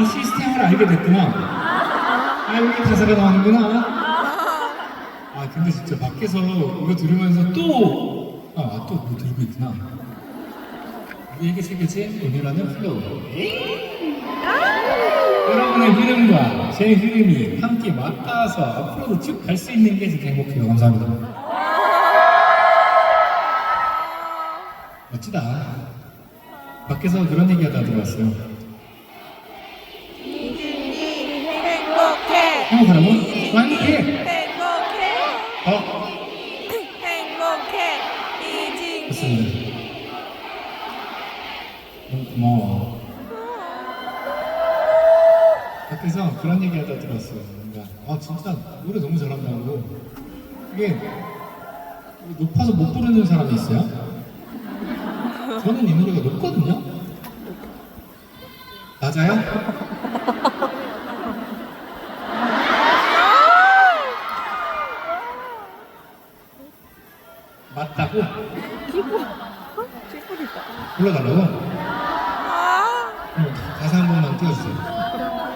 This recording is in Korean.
이 시스템을 알게 됐구나. 아, 여기 가사가 나오는구나. 아, 근데 진짜 밖에서 이거 들으면서 또, 아, 또 뭐 들고 있구나. 우리에게 새겨진 은혜라는 플로우. 여러분의 흐름과 제 흐름이 함께 맞닿아서 앞으로도 쭉 갈 수 있는 게 진짜 행복해요. 감사합니다. 멋지다. 밖에서 그런 얘기 하다 들어왔어요. 행복해 행복하라고? 행복해! 행복해 어? 행복해 이진이 좋습니다. 너무 고마워. 밖에서 그런 얘기 하다 들었어요. 뭔가, 아, 진짜 노래 너무 잘한다고. 이게 높아서 못 부르는 사람이 있어요? 저는 이 노래가 높거든요? 맞아요? 맞다고? 불러달라고? 아 응, 가사 한 번만 띄워주세요.